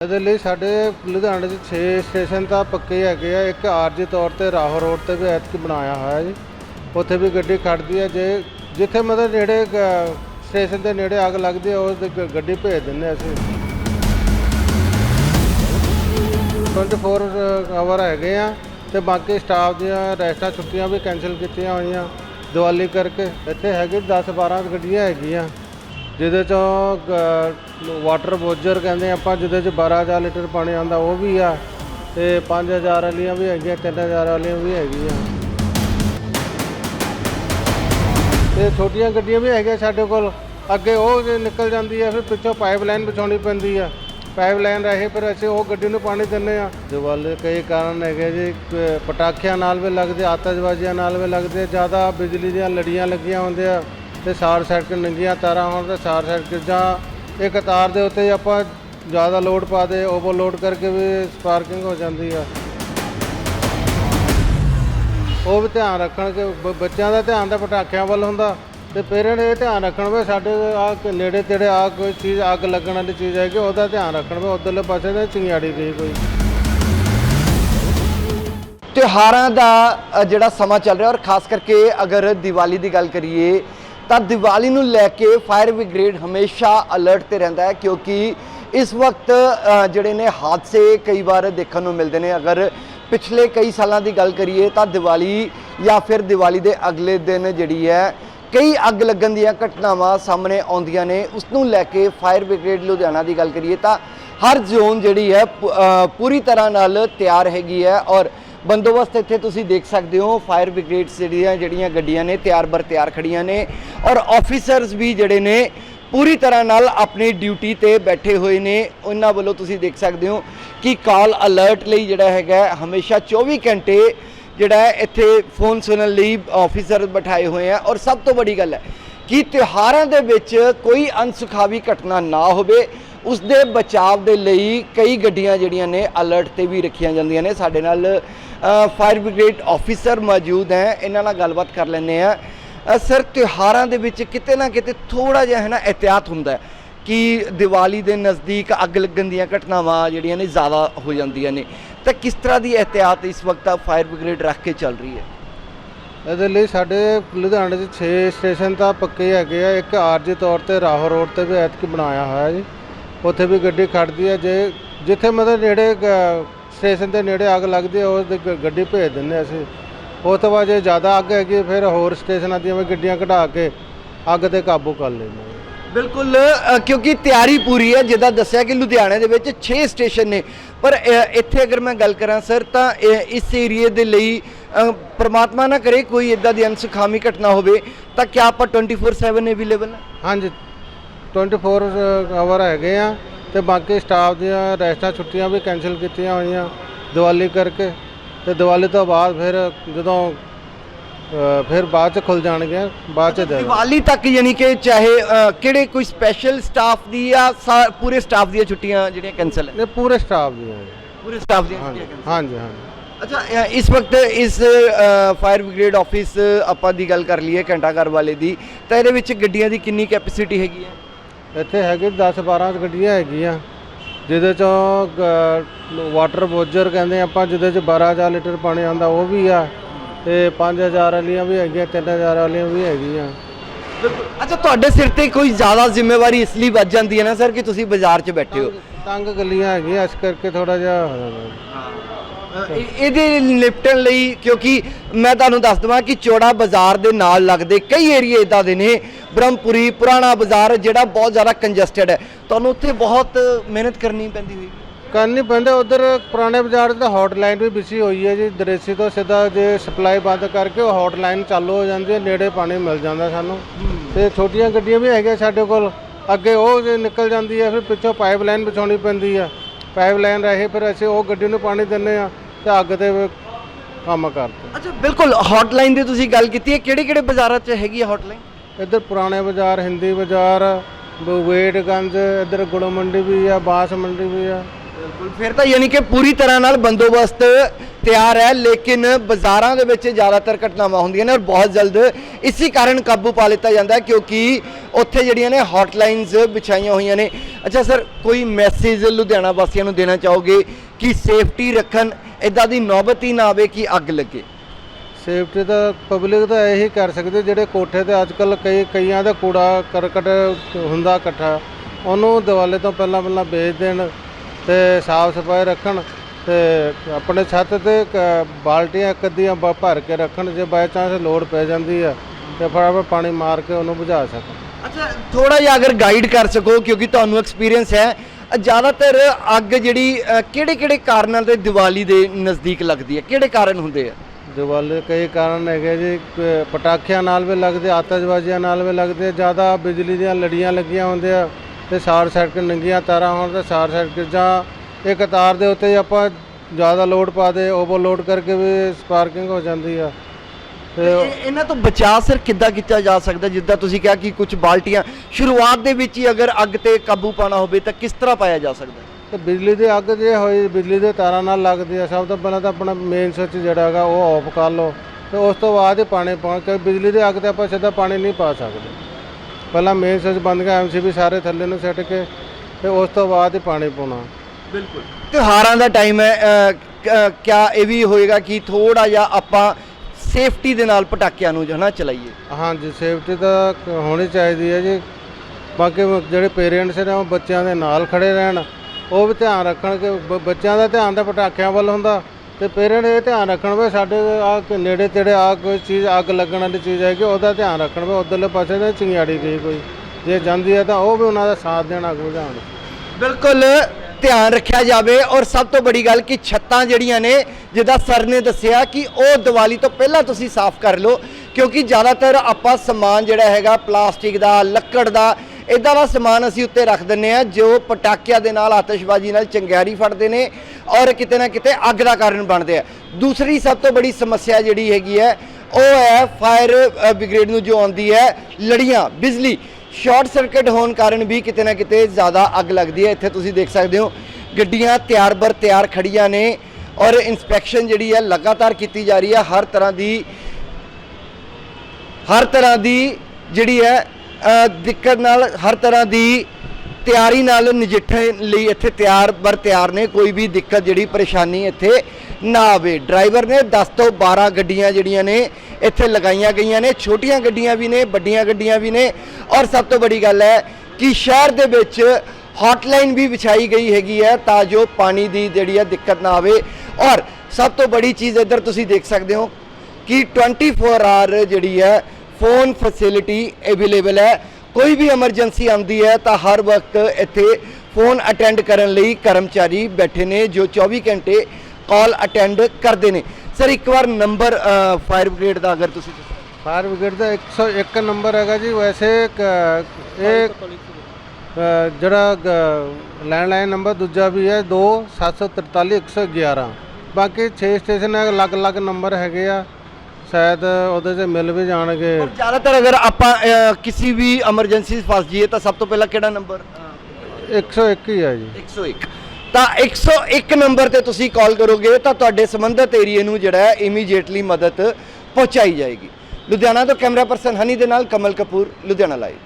ਇਹਦੇ ਲਈ ਸਾਡੇ ਲੁਧਿਆਣੇ 'ਚ 6 ਸਟੇਸ਼ਨ ਤਾਂ ਪੱਕੇ ਹੈਗੇ ਆ। ਇੱਕ ਆਰਜੀ ਤੌਰ ਤੇ ਰਾਹੋਂ ਰੋਡ ਤੇ ਵੀ ਐਤਕੀ ਬਣਾਇਆ ਹੋਇਆ ਜੀ। ਉੱਥੇ ਵੀ ਗੱਡੀ ਖੜਦੀ ਹੈ ਜੇ, ਜਿੱਥੇ ਮਤਲਬ ਨੇੜੇ ਸਟੇਸ਼ਨ ਦੇ ਨੇੜੇ ਅੱਗ ਲੱਗਦੀ ਹੈ ਉਸ ਦੀ ਗੱਡੀ ਭੇਜ ਦਿੰਦੇ ਹਾਂ ਅਸੀਂ। 24 ਆਵਰ ਹੈਗੇ ਆ ਤੇ ਬਾਕੀ ਸਟਾਫ ਦੀਆਂ ਰੈਸਟਾਂ ਛੁੱਟੀਆਂ ਵੀ ਕੈਨਸਲ ਕੀਤੀਆਂ ਹੋਈਆਂ। ਦੀਵਾਲੀ ਕਰਕੇ ਇੱਥੇ ਹੈਗੇ 10 12 ਗੱਡੀਆਂ ਹੈਗੀਆਂ। ਜਿਹਦੇ ਚੋਂ ਗ- ਵਾਟਰ ਬੋਜਰ ਕਹਿੰਦੇ ਆਪਾਂ, ਜਿਹਦੇ ਚ 12000 ਲੀਟਰ ਪਾਣੀ ਆਉਂਦਾ, ਉਹ ਵੀ ਆ। ਤੇ 5000 ਵਾਲੀਆਂ ਵੀ ਹੈਗੀਆਂ 3000 ਵਾਲੀਆਂ ਵੀ ਹੈਗੀਆਂ। ਤੇ ਛੋਟੀਆਂ ਗੱਡੀਆਂ ਵੀ ਹੈਗੀਆਂ ਸਾਡੇ ਕੋਲ। ਅੱਗੇ ਉਹ ਜੇ ਨਿਕਲ ਜਾਂਦੀ ਹੈ ਫਿਰ ਪਿੱਛੋਂ ਪਾਈਪ ਲਾਈਨ ਵਿਛਾਉਣੀ ਪੈਂਦੀ ਆ। ਪਾਈਪ ਲਾਈਨ ਰਹੇ ਫਿਰ ਅਸੀਂ ਉਹ ਗੱਡੀ ਨੂੰ ਪਾਣੀ ਦਿੰਦੇ ਆ। ਦਿਵਾਲੀ ਕਈ ਕਾਰਨ ਹੈਗੇ ਜੀ ਕ- ਪਟਾਕਿਆਂ ਨਾਲ ਵੀ ਲੱਗਦੇ ਆਤਸ਼ਬਾਜ਼ੀਆਂ ਨਾਲ ਵੀ ਲੱਗਦੇ, ਜ਼ਿਆਦਾ ਬਿਜਲੀ ਦੀਆਂ ਲੜੀਆਂ ਲੱਗੀਆਂ ਹੁੰਦੀਆਂ। ਤੇ ਸ਼ਾਰਟ ਸਰਕਟ ਨੰਗੀਆਂ ਤਾਰਾਂ ਹੋਣ ਤੇ ਸ਼ਾਰਟ ਸਰਕਟ ਜਾਂ ਇੱਕ ਤਾਰ ਦੇ ਉੱਤੇ ਆਪਾਂ ਜ਼ਿਆਦਾ ਲੋਡ ਪਾ ਦੇ ਓਵਰਲੋਡ ਕਰਕੇ ਵੀ ਸਪਾਰਕਿੰਗ ਹੋ ਜਾਂਦੀ ਆ। ਉਹ ਵੀ ਧਿਆਨ ਰੱਖਣ ਕਿ ਬ- ਬੱਚਿਆਂ ਦਾ ਧਿਆਨ ਤਾਂ ਪਟਾਕਿਆਂ ਵੱਲ ਹੁੰਦਾ, ਤੇ ਪੇਰੈਂਟ ਇਹ ਧਿਆਨ ਰੱਖਣ ਵੀ ਸਾਡੇ ਆ ਨੇੜੇ ਤੇੜੇ ਆ ਕੋਈ ਚੀਜ਼, ਅੱਗ ਲੱਗਣ ਵਾਲੀ ਚੀਜ਼ ਹੈਗੀ, ਉਹਦਾ ਧਿਆਨ ਰੱਖਣ ਵੀ ਉਧਰਲੇ ਪਾਸੇ ਨਾ ਚਿੰਗਾੜੀ ਗਈ ਕੋਈ। ਤਿਉਹਾਰਾਂ ਦਾ ਜਿਹੜਾ ਸਮਾਂ ਚੱਲ ਰਿਹਾ ਔਰ ਖਾਸ ਕਰਕੇ ਅਗਰ ਦੀਵਾਲੀ ਦੀ ਗੱਲ ਕਰੀਏ ਤਾਂ ਦੀਵਾਲੀ ਨੂੰ ਲੈ ਕੇ ਫਾਇਰ ਬ੍ਰਿਗੇਡ ਹਮੇਸ਼ਾ ਅਲਰਟ ਤੇ ਰਹਿੰਦਾ ਹੈ, ਕਿਉਂਕਿ ਇਸ ਵਕਤ ਜਿਹੜੇ ਨੇ ਹਾਦਸੇ ਕਈ ਵਾਰ ਦੇਖਣ ਨੂੰ ਮਿਲਦੇ ਨੇ। ਅਗਰ ਪਿਛਲੇ ਕਈ ਸਾਲਾਂ ਦੀ ਗੱਲ ਕਰੀਏ ਤਾਂ ਦੀਵਾਲੀ ਜਾਂ ਫਿਰ ਦੀਵਾਲੀ ਦੇ ਅਗਲੇ ਦਿਨ ਜਿਹੜੀ ਹੈ, ਕਈ ਅੱਗ ਲੱਗਣ ਦੀਆਂ ਘਟਨਾਵਾਂ ਸਾਹਮਣੇ ਆਉਂਦੀਆਂ ਨੇ। ਉਸ ਨੂੰ ਲੈ ਕੇ ਫਾਇਰ ਬ੍ਰਿਗੇਡ ਲੁਧਿਆਣਾ ਦੀ ਗੱਲ ਕਰੀਏ ਤਾਂ ਹਰ ਜ਼ੋਨ ਜਿਹੜੀ ਹੈ ਪੂਰੀ ਤਰ੍ਹਾਂ ਨਾਲ ਤਿਆਰ ਹੈਗੀ ਹੈ ਔਰ ਬੰਦੋਬਸਤ ਇੱਥੇ ਤੁਸੀਂ ਦੇਖ ਸਕਦੇ ਹੋ। ਫਾਇਰ ਬ੍ਰਿਗੇਡਸ ਜਿਹੜੀਆਂ ਜਿਹੜੀਆਂ ਗੱਡੀਆਂ ਨੇ, ਤਿਆਰ ਬਰ ਤਿਆਰ ਖੜੀਆਂ ਨੇ ਔਰ ਆਫੀਸਰਸ ਵੀ ਜਿਹੜੇ ਨੇ ਪੂਰੀ ਤਰ੍ਹਾਂ ਨਾਲ ਆਪਣੀ ਡਿਊਟੀ ਤੇ ਬੈਠੇ ਹੋਏ ਨੇ। ਉਹਨਾਂ ਵੱਲੋਂ ਤੁਸੀਂ ਦੇਖ ਸਕਦੇ ਹੋ ਕਿ ਕਾਲ ਅਲਰਟ ਲਈ ਜਿਹੜਾ ਹੈਗਾ ਹਮੇਸ਼ਾ 24 ਘੰਟੇ ਜਿਹੜਾ ਇੱਥੇ ਫੋਨ ਸੁਣਨ ਲਈ ਆਫੀਸਰ ਬਿਠਾਏ ਹੋਏ ਆ। ਔਰ ਸਭ ਤੋਂ ਵੱਡੀ ਗੱਲ ਹੈ ਕਿ ਤਿਉਹਾਰਾਂ ਦੇ ਵਿੱਚ ਕੋਈ ਅਨਸੁਖਾਵੀ ਘਟਨਾ ਨਾ ਹੋਵੇ। ਉਸ ਦੇ ਬਚਾਅ ਦੇ ਲਈ ਕਈ ਗੱਡੀਆਂ ਜਿਹੜੀਆਂ ਨੇ ਅਲਰਟ ਤੇ ਵੀ ਰੱਖੀਆਂ ਜਾਂਦੀਆਂ ਨੇ। ਸਾਡੇ ਨਾਲ ਫਾਇਰ ਬ੍ਰਿਗੇਡ ਆਫੀਸਰ ਮੌਜੂਦ ਹੈ। ਇਹਨਾਂ ਨਾਲ ਗੱਲਬਾਤ ਕਰ ਲੈਂਦੇ ਆ ਸਰ ਤਿਉਹਾਰਾਂ ਦੇ ਵਿੱਚ ਕਿਤੇ ਨਾ ਕਿਤੇ ਥੋੜਾ ਜਿਹਾ ਹੈ ਨਾ ਇhtiyਾਤ ਹੁੰਦਾ ਹੈ ਕਿ ਦੀਵਾਲੀ ਦੇ ਨਜ਼ਦੀਕ ਅੱਗ ਲੱਗਣ ਦੀਆਂ ਘਟਨਾਵਾਂ ਜਿਹੜੀਆਂ ਨੇ ਜ਼ਿਆਦਾ ਹੋ ਜਾਂਦੀਆਂ ਨੇ। ਤਾਂ ਕਿਸ ਤਰ੍ਹਾਂ ਦੀ ਇhtiyਾਤ ਇਸ ਵਕਤ ਫਾਇਰ ਬ੍ਰਿਗੇਡ ਰੱਖ ਕੇ ਚੱਲ ਰਹੀ ਹੈ? ਇਹਦੇ ਲਈ ਸਾਡੇ ਲੁਧਿਆਣੇ 'ਚ 6 ਸਟੇਸ਼ਨ ਤਾਂ ਪੱਕੇ ਹੈਗੇ ਆ। ਇੱਕ ਆਰਜੀ ਤੌਰ ਤੇ ਰਾਹੋਂ ਰੋਡ ਤੇ ਵੀ ਐਤਕੀ ਬਣਾਇਆ ਹੋਇਆ ਜੀ। ਉੱਥੇ ਵੀ ਗੱਡੀ ਖੜਦੀ ਹੈ ਜੇ ਜਿੱਥੇ ਮਤਲਬ ਨੇੜੇ ਸਟੇਸ਼ਨ ਦੇ ਨੇੜੇ ਅੱਗ ਲੱਗਦੀ ਹੈ ਉਸ ਦੀ ਗ- ਗੱਡੀ ਭੇਜ ਦਿੰਦੇ ਅਸੀਂ। ਉਸ ਤੋਂ ਬਾਅਦ ਜੇ ਜ਼ਿਆਦਾ ਅੱਗ ਹੈਗੀ ਫਿਰ ਹੋਰ ਸਟੇਸ਼ਨਾਂ ਦੀਆਂ ਵੀ ਗੱਡੀਆਂ ਕਢਾ ਕੇ ਅੱਗ ਤੇ ਕਾਬੂ ਕਰ ਲੈਂਦੇ ਹਾਂ ਬਿਲਕੁਲ ਅ, ਕਿਉਂਕਿ ਤਿਆਰੀ ਪੂਰੀ ਹੈ ਜਿੱਦਾਂ ਦੱਸਿਆ ਕਿ ਲੁਧਿਆਣੇ ਦੇ ਵਿੱਚ 6 ਸਟੇਸ਼ਨ ਨੇ। ਪਰ ਅ, ਇੱਥੇ ਅਗਰ ਮੈਂ ਗੱਲ ਕਰਾਂ ਸਰ ਤਾਂ ਅ, ਇਸ ਏਰੀਏ ਦੇ ਲਈ ਅ, ਪ੍ਰਮਾਤਮਾ ਨਾ ਕਰੇ ਕੋਈ ਇਦਾਂ ਦੀ ਅਨਸੁਖਾਵੀ ਘਟਨਾ ਹੋਵੇ ਤਾਂ ਕਿਆ ਆਪਾਂ 24/7 ਅਵੇਲੇਬਲ ਹੈ ਹਾਂਜੀ 24 ਆਵਰ ਹੈਗੇ ਆ ਤੇ ਬਾਕੀ ਸਟਾਫ ਦੀਆਂ ਰੈਸਟਾਂ ਛੁੱਟੀਆਂ ਵੀ ਕੈਨਸਲ ਕੀਤੀਆਂ ਹੋਈਆਂ ਦੀਵਾਲੀ ਕਰਕੇ ਤੇ ਦੀਵਾਲੀ ਤੋਂ ਬਾਅਦ ਫਿਰ ਜਦੋਂ ਫਿਰ ਬਾਅਦ ਚ ਖੁੱਲ ਜਾਣਗੇ ਬਾਅਦ ਚ। ਦੀਵਾਲੀ ਤੱਕ ਯਾਨੀ ਕਿ ਚਾਹੇ ਕਿਹੜੇ ਕੋਈ ਸਪੈਸ਼ਲ ਸਟਾਫ ਦੀ ਜਾਂ ਪੂਰੇ ਸਟਾਫ ਦੀਆਂ ਛੁੱਟੀਆਂ ਜਿਹੜੀਆਂ ਕੈਨਸਲ ਹੈ ਪੂਰੇ ਸਟਾਫ ਦੀਆਂ। ਪੂਰੇ ਸਟਾਫ ਦੀਆਂ ਹਾਂਜੀ ਛੁੱਟੀਆਂ ਹਾਂਜੀ ਹਾਂਜੀ ਅੱਛਾ ਇਸ ਵਕਤ ਇਸ ਫਾਇਰ ਬ੍ਰਿਗੇਡ ਆਫਿਸ ਆਪਾਂ ਦੀ ਗੱਲ ਕਰ ਲਈਏ ਘੰਟਾ ਘਰ ਵਾਲੇ ਦੀ ਤਾਂ ਇਹਦੇ ਵਿੱਚ ਗੱਡੀਆਂ ਦੀ ਕਿੰਨੀ ਕੈਪੈਸਿਟੀ ਹੈਗੀ ਹੈ ਇੱਥੇ ਹੈਗੇ 10 12 ਗੱਡੀਆਂ ਹੈਗੀਆਂ ਜਿਹਦੇ ਚੋਂ ਗ- ਵਾਟਰ ਬੋਜਰ ਕਹਿੰਦੇ ਆਪਾਂ ਜਿਹਦੇ ਚ 12000 ਲੀਟਰ ਪਾਣੀ ਆਉਂਦਾ ਉਹ ਵੀ ਆ। ਤੇ 5000 ਵਾਲੀਆਂ ਵੀ ਹੈਗੀਆਂ 3000 ਵਾਲੀਆਂ ਵੀ ਹੈਗੀਆਂ। ਅੱਛਾ ਤੁਹਾਡੇ ਸਿਰ ਤੇ ਕੋਈ ਜ਼ਿਆਦਾ ਜ਼ਿੰਮੇਵਾਰੀ ਇਸ ਲਈ ਵੱਜ ਜਾਂਦੀ ਹੈ ਨਾ ਸਰ ਕਿ ਤੁਸੀਂ ਬਾਜ਼ਾਰ 'ਚ ਬੈਠੇ ਹੋ? ਤੰਗ ਗਲੀਆਂ ਹੈਗੀਆਂ ਇਸ ਕਰਕੇ ਥੋੜਾ ਜਿਹਾ ਹੋ। ਜਾਂਦਾ। ਇਹਦੇ ਨਿਪਟਣ ਲਈ ਕਿਉਂਕਿ ਮੈਂ ਤੁਹਾਨੂੰ ਦੱਸ ਦਵਾਂ ਕਿ ਚੋੜਾ ਬਾਜ਼ਾਰ ਦੇ ਨਾਲ ਲੱਗਦੇ ਕਈ ਏਰੀਏ ਇਦਾਂ ਦੇ ਨੇ। ਬ੍ਰਹਮਪੁਰੀ ਪੁਰਾਣਾ ਬਾਜ਼ਾਰ ਜਿਹੜਾ ਬਹੁਤ ਜ਼ਿਆਦਾ ਕੰਜਸਟਡ ਹੈ। ਤੁਹਾਨੂੰ ਉੱਥੇ ਬਹੁਤ ਮਿਹਨਤ ਕਰਨੀ ਪੈਂਦੀ ਹੋਈ ਕਰਨੀ ਪੈਂਦਾ ਉਧਰ ਪੁਰਾਣੇ ਬਾਜ਼ਾਰ ਤਾਂ ਹੌਟਲਾਈਨ ਵੀ ਵਿਛੀ ਹੋਈ ਹੈ ਜੀ। ਦਰੇਸੀ ਤੋਂ ਸਿੱਧਾ ਜੇ ਸਪਲਾਈ ਬੰਦ ਕਰਕੇ ਉਹ ਹੌਟਲਾਈਨ ਚਾਲੂ ਹੋ ਜਾਂਦੀ ਹੈ। ਨੇੜੇ ਪਾਣੀ ਮਿਲ ਜਾਂਦਾ ਸਾਨੂੰ। ਤੇ ਛੋਟੀਆਂ ਗੱਡੀਆਂ ਵੀ ਹੈਗੀਆਂ ਸਾਡੇ ਕੋਲ। ਅੱਗੇ ਉਹ ਜੇ ਨਿਕਲ ਜਾਂਦੀ ਹੈ ਫਿਰ ਪਿੱਛੋਂ ਪਾਈਪ ਲਾਈਨ ਵਿਛਾਉਣੀ ਪੈਂਦੀ ਆ ਪਾਈਪ ਲਾਈਨ ਰਹੇ ਫਿਰ ਅਸੀਂ ਉਹ ਗੱਡੀ ਨੂੰ ਪਾਣੀ ਦਿੰਦੇ ਆ ਤੇ ਅੱਗ ਤੇ ਕੰਮ ਕਰਦੇ। ਅੱਛਾ ਬਿਲਕੁਲ ਹੌਟਲਾਈਨ ਦੀ ਤੁਸੀਂ ਗੱਲ ਕੀਤੀ ਹੈ। ਕਿਹੜੇ ਕਿਹੜੇ ਬਾਜ਼ਾਰਾਂ 'ਚ ਹੈਗੀ ਹੈ ਹੌਟਲਾਈਨ ਇੱਧਰ ਪੁਰਾਣੇ ਬਾਜ਼ਾਰ ਹਿੰਦੀ ਬਾਜ਼ਾਰ ਵੇਟਗੰਜ ਇੱਧਰ ਗੁੜ ਮੰਡੀ ਵੀ ਆ ਬਾਸ ਮੰਡੀ ਵੀ ਆ। ਬਿਲਕੁਲ ਫਿਰ ਤਾਂ ਯਾਨੀ ਕਿ ਪੂਰੀ ਤਰ੍ਹਾਂ ਨਾਲ ਬੰਦੋਬਸਤ ਤਿਆਰ ਹੈ ਲੇਕਿਨ ਬਾਜ਼ਾਰਾਂ ਦੇ ਵਿੱਚ ਜ਼ਿਆਦਾਤਰ ਘਟਨਾਵਾਂ ਹੁੰਦੀਆਂ ਨੇ ਔਰ ਬਹੁਤ ਜਲਦ ਇਸੇ ਕਾਰਨ ਕਾਬੂ ਪਾ ਲਿੱਤਾ ਜਾਂਦਾ ਹੈ ਕਿਉਂਕਿ ਉੱਥੇ ਜਿਹੜੀਆਂ ਨੇ ਹੌਟਲਾਈਨਸ ਵਿਛਾਈਆਂ ਹੋਈਆਂ ਨੇ। ਅੱਛਾ ਸਰ ਕੋਈ ਮੈਸੇਜ ਲੁਧਿਆਣਾ ਵਾਸੀਆਂ ਨੂੰ ਦੇਣਾ ਚਾਹੋਗੇ ਕਿ ਸੇਫਟੀ ਰੱਖਣ ਇਦਾਂ ਦੀ ਨੌਬਤ ਹੀ ਨਾ ਆਵੇ ਕਿ ਅੱਗ ਲੱਗੇ। ਸੇਫਟੀ ਤਾਂ ਪਬਲਿਕ ਤਾਂ ਇਹੀ ਕਰ ਸਕਦੇ ਜਿਹੜੇ ਕੋਠੇ ਤੇ ਅੱਜ ਕੱਲ ਕਈ ਕਈਆਂ ਦਾ ਕੂੜਾ ਕਰਕਟ ਹੁੰਦਾ ਇਕੱਠਾ ਉਹਨੂੰ ਦਿਵਾਲੀ ਤੋਂ ਪਹਿਲਾਂ ਪਹਿਲਾਂ ਵੇਚ ਦੇਣ ਤੇ ਸਾਫ਼ ਸਫ਼ਾਈ ਰੱਖਣ ਤੇ ਆਪਣੇ ਛੱਤ ਤੇ ਬਾਲਟੀਆਂ ਭ- ਭਰ ਕੇ ਰੱਖਣ ਜੇ ਬਾਈ ਚਾਂਸ ਲੋੜ ਪੈ ਜਾਂਦੀ ਆ ਤੇ ਫਟਾਫਟ ਪਾਣੀ ਮਾਰ ਕੇ ਉਹਨੂੰ ਬੁਝਾ ਸਕਣ। ਅੱਛਾ ਥੋੜਾ ਜਿਹਾ ਅਗਰ ਗਾਈਡ ਕਰ ਸਕੋ ਕਿਉਂਕਿ ਤੁਹਾਨੂੰ ਐਕਸਪੀਰੀਅੰਸ ਹੈ ਜ਼ਿਆਦਾਤਰ ਅੱਗ ਜਿਹੜੀ ਕਿਹੜੇ ਕਿਹੜੇ ਕਾਰਨਾਂ ਤੇ ਦੀਵਾਲੀ ਦੇ ਨਜ਼ਦੀਕ ਲੱਗਦੀ ਹੈ? ਕਿਹੜੇ ਕਾਰਨ ਹੁੰਦੇ ਆ? ਦੀਵਾਲੀ ਕਈ ਕਾਰਨ ਹੈਗੇ ਜੀ। ਕ- ਪਟਾਖਿਆਂ ਨਾਲ ਵੀ ਲੱਗਦੇ, ਆਤਸ਼ਬਾਜ਼ੀਆਂ ਨਾਲ ਵੀ ਲੱਗਦੇ, ਜ਼ਿਆਦਾ ਬਿਜਲੀ ਦੀਆਂ ਲੜੀਆਂ ਲੱਗੀਆਂ ਹੁੰਦੀਆਂ ਤੇ ਸ਼ਾਰਟ ਸਰਕਟ ਨੰਗੀਆਂ ਤਾਰਾਂ ਹੋਣ ਤੇ ਸ਼ਾਰਟ ਸਰਕਟ ਜਾਂ ਇੱਕ ਤਾਰ ਦੇ ਉੱਤੇ ਆਪਾਂ ਜ਼ਿਆਦਾ ਲੋਡ ਪਾ ਦੇ, ਓਵਰਲੋਡ ਕਰਕੇ ਵੀ ਸਪਾਰਕਿੰਗ ਹੋ ਜਾਂਦੀ ਆ। ਇਹ- ਇਹਨਾਂ ਤੋਂ ਬਚਾਅ ਸਰ ਕਿੱਦਾਂ ਕੀਤਾ ਜਾ ਸਕਦਾ ਜਿੱਦਾਂ ਤੁਸੀਂ ਕਿਹਾ ਕਿ ਕੁਝ ਬਾਲਟੀਆਂ ਸ਼ੁਰੂਆਤ ਦੇ ਵਿੱਚ ਹੀ ਅਗਰ ਅੱਗ ਤੇ ਕਾਬੂ ਪਾਣਾ ਹੋਵੇ ਤਾਂ ਕਿਸ ਤਰ੍ਹਾਂ ਪਾਇਆ ਜਾ ਸਕਦਾ ਤੇ ਬਿਜਲੀ ਦੀ ਅੱਗ ਜੇ ਹੋਈ ਬਿਜਲੀ ਦੇ ਤਾਰਾਂ ਨਾਲ ਲੱਗਦੀ ਆ ਸਭ ਤੋਂ ਪਹਿਲਾਂ ਤਾਂ ਆਪਣਾ ਮੇਨ ਸਵਿੱਚ ਜਿਹੜਾ ਹੈਗਾ ਉਹ ਆਫ ਕਰ ਲਓ। ਤੇ ਉਸ ਤੋਂ ਬਾਅਦ ਹੀ ਪਾਣੀ ਪਾਉਣ ਕਿ ਬਿਜਲੀ ਦੀ ਅੱਗ ਤੇ ਆਪਾਂ ਸਿੱਧਾ ਪਾਣੀ ਨਹੀਂ ਪਾ ਸਕਦੇ। ਪਹਿਲਾਂ ਮੇਨ ਸਵਿੱਚ ਬੰਦ ਕਰ ਐਮਸੀਬੀ ਸਾਰੇ ਥੱਲੇ ਨੂੰ ਸੱਟ ਕੇ ਤੇ ਉਸ ਤੋਂ ਬਾਅਦ ਹੀ ਪਾਣੀ ਪਾਉਣਾ। ਬਿਲਕੁਲ। ਤਿਉਹਾਰਾਂ ਦਾ ਟਾਈਮ ਹੈ ਅ, ਕ- ਕਿਆ ਇਹ ਵੀ ਹੋਏਗਾ ਕਿ ਥੋੜਾ ਜਿਹਾ ਆਪਾਂ ਸੇਫਟੀ ਦੇ ਨਾਲ ਪਟਾਕਿਆਂ ਨੂੰ ਜਨਾ ਚਲਾਈਏ। ਹਾਂਜੀ ਸੇਫਟੀ ਤਾਂ ਕ- ਹੋਣੀ ਚਾਹੀਦੀ ਹੈ ਜੀ। ਬਾਕੀ ਜਿਹੜੇ ਪੇਰੈਂਟਸ ਨੇ ਉਹ ਬੱਚਿਆਂ ਦੇ ਨਾਲ ਖੜੇ ਰਹਿਣ ਉਹ ਵੀ ਧਿਆਨ ਰੱਖਣ ਕਿ ਬ- ਬੱਚਿਆਂ ਦਾ ਧਿਆਨ ਤਾਂ ਪਟਾਕਿਆਂ ਵੱਲ ਹੁੰਦਾ। ਤੇ ਪੇਰੈਂਟ ਇਹ ਧਿਆਨ ਰੱਖਣ ਵੀ ਸਾਡੇ ਆ ਨੇੜੇ ਤੇੜੇ ਆ ਕੋਈ ਚੀਜ਼ ਅੱਗ ਲੱਗਣ ਵਾਲੀ ਚੀਜ਼ ਹੈ ਕਿ ਉਹਦਾ ਧਿਆਨ ਰੱਖਣ ਵੀ ਉਧਰਲੇ ਪਾਸੇ ਨਾ ਚਿੰਗਾੜੀ ਗਈ ਕੋਈ ਜੇ ਜਾਂਦੀ ਹੈ ਤਾਂ ਉਹ ਵੀ ਉਹਨਾਂ ਦਾ ਸਾਥ ਦੇਣ ਅੱਗ ਬੁਝਾਉਣ ਬਿਲਕੁਲ ਧਿਆਨ ਰੱਖਿਆ ਜਾਵੇ ਔਰ ਸਭ ਤੋਂ ਬੜੀ ਗੱਲ ਕਿ ਛੱਤਾਂ ਜਿਹੜੀਆਂ ਨੇ, ਜਿੱਦਾਂ ਸਰ ਨੇ ਦੱਸਿਆ ਕਿ ਉਹ ਦੀਵਾਲੀ ਤੋਂ ਪਹਿਲਾਂ ਤੁਸੀਂ ਸਾਫ਼ ਕਰ ਲਓ, ਕਿਉਂਕਿ ਜ਼ਿਆਦਾਤਰ ਆਪਾਂ ਸਮਾਨ ਜਿਹੜਾ ਹੈਗਾ ਪਲਾਸਟਿਕ ਦਾ, ਲੱਕੜ ਦਾ ਇਦਾਂ ਦਾ ਸਮਾਨ ਅਸੀਂ ਉੱਤੇ ਰੱਖ ਦਿੰਨੇ ਆ ਜੋ ਪਟਾਕਿਆਂ ਦੇ ਨਾਲ, ਆਤਿਸ਼ਬਾਜ਼ੀ ਨਾਲ ਚੰਗਿਆਰੀ ਫੜਦੇ ਨੇ ਔਰ ਕਿਤੇ ਨਾ ਕਿਤੇ ਅੱਗ ਦਾ ਕਾਰਨ ਬਣਦੇ ਆ। ਦੂਸਰੀ ਸਭ ਤੋਂ ਬੜੀ ਸਮੱਸਿਆ ਜਿਹੜੀ ਹੈਗੀ ਹੈ, ਉਹ ਹੈ ਫਾਇਰ ਬ੍ਰਿਗੇਡ ਨੂੰ ਜੋ ਆਉਂਦੀ ਹੈ, ਲੜੀਆਂ, ਬਿਜਲੀ। ਸ਼ਾਰਟ ਸਰਕਟ ਹੋਣ ਕਾਰਨ ਵੀ ਕਿਤੇ ਨਾ ਕਿਤੇ ਜ਼ਿਆਦਾ ਅੱਗ ਲੱਗਦੀ ਹੈ। ਇੱਥੇ ਤੁਸੀਂ ਦੇਖ ਸਕਦੇ ਹੋ, ਗੱਡੀਆਂ ਤਿਆਰ ਬਰ ਤਿਆਰ ਖੜੀਆਂ ਨੇ ਔਰ ਇਨਸਪੈਕਸ਼ਨ ਜਿਹੜੀ ਹੈ ਲਗਾਤਾਰ ਕੀਤੀ ਜਾ ਰਹੀ ਹੈ। ਹਰ ਤਰ੍ਹਾਂ ਦੀ, ਹਰ ਤਰ੍ਹਾਂ ਦੀ ਜਿਹੜੀ ਹੈ ਦਿੱਕਤ ਨਾਲ ਹਰ ਤਰ੍ਹਾਂ ਦੀ ਤਿਆਰੀ ਨਾਲ ਨਜਿੱਠਣ ਲਈ ਇੱਥੇ ਤਿਆਰ ਬਰ ਤਿਆਰ ਨੇ, ਕੋਈ ਵੀ ਦਿੱਕਤ ਜਿਹੜੀ ਪਰੇਸ਼ਾਨੀ ਇੱਥੇ ਨਾ ਆਵੇ। ਡਰਾਈਵਰ ਨੇ 10 ਤੋਂ 12 ਗੱਡੀਆਂ ਜਿਹੜੀਆਂ ਨੇ ਇੱਥੇ ਲਗਾਈਆਂ ਗਈਆਂ ਨੇ। ਛੋਟੀਆਂ ਗੱਡੀਆਂ ਵੀ ਨੇ, ਵੱਡੀਆਂ ਗੱਡੀਆਂ ਵੀ ਨੇ। ਔਰ ਸਭ ਤੋਂ ਬੜੀ ਗੱਲ ਹੈ ਕਿ ਸ਼ਹਿਰ ਦੇ ਵਿੱਚ ਹੌਟਲਾਈਨ ਵੀ ਵਿਛਾਈ ਗਈ ਹੈਗੀ ਹੈ ਤਾਂ ਜੋ ਪਾਣੀ ਦੀ ਜਿਹੜੀ ਹੈ ਦਿੱਕਤ ਨਾ ਆਵੇ। ਔਰ ਸਭ ਤੋਂ ਬੜੀ ਚੀਜ਼ ਇੱਧਰ ਤੁਸੀਂ ਦੇਖ ਸਕਦੇ ਹੋ ਕਿ 24 ਆਰ ਜਿਹੜੀ ਹੈ ਫੋਨ ਫੈਸਿਲਿਟੀ ਅਵੇਲੇਬਲ ਹੈ। ਕੋਈ ਵੀ ਐਮਰਜੈਂਸੀ ਆਉਂਦੀ ਹੈ ਤਾਂ ਹਰ ਵਕਤ ਇੱਥੇ ਫੋਨ ਅਟੈਂਡ ਕਰਨ ਲਈ ਕਰਮਚਾਰੀ ਬੈਠੇ ਨੇ ਜੋ 24 ਘੰਟੇ ਕਾਲ ਅਟੈਂਡ ਕਰਦੇ ਨੇ। ਸਰ ਇੱਕ ਵਾਰ ਨੰਬਰ ਫਾਇਰ ਬ੍ਰਿਗੇਡ ਦਾ ਅਗਰ ਤੁਸੀਂ ਦੱਸੋ। ਫਾਇਰ ਬ੍ਰਿਗੇਡ ਦਾ 101 ਨੰਬਰ ਹੈਗਾ ਜੀ, ਵੈਸੇ ਕ- ਇਹ ਜਿਹੜਾ ਲੈਂਡਲਾਈਨ ਨੰਬਰ ਦੂਜਾ ਵੀ ਹੈ 2743 111 ਬਾਕੀ 6 ਸਟੇਸ਼ਨ ਹੈ, ਅਲੱਗ-ਅਲੱਗ ਨੰਬਰ ਹੈਗੇ ਆ। ਸ਼ਾਇਦ ਉਹਦੇ 'ਚ ਮਿਲ ਵੀ ਜਾਣਗੇ। ਪਰ ਜ਼ਿਆਦਾਤਰ ਅਗਰ ਆਪਾਂ ਅ, ਕਿਸੇ ਵੀ ਐਮਰਜੈਂਸੀ 'ਚ ਫਸ ਜਾਈਏ ਤਾਂ ਸਭ ਤੋਂ ਪਹਿਲਾਂ ਕਿਹੜਾ ਨੰਬਰ 101 ਹੀ ਹੈ ਜੀ। 101 ਤਾਂ 101 ਨੰਬਰ ਤੇ ਤੁਸੀਂ ਕਾਲ ਕਰੋਗੇ ਤਾਂ ਤੁਹਾਡੇ ਸੰਬੰਧਿਤ ਏਰੀਏ ਨੂੰ ਜਿਹੜਾ ਹੈ ਇਮੀਡੀਏਟਲੀ ਮਦਦ ਪਹੁੰਚਾਈ ਜਾਏਗੀ। ਲੁਧਿਆਣਾ ਤੋਂ ਕੈਮਰਾ ਪਰਸਨ ਹਨੀ ਦੇ ਨਾਲ ਕਮਲ ਕਪੂਰ ਲੁਧਿਆਣਾ ਲਾਈਵ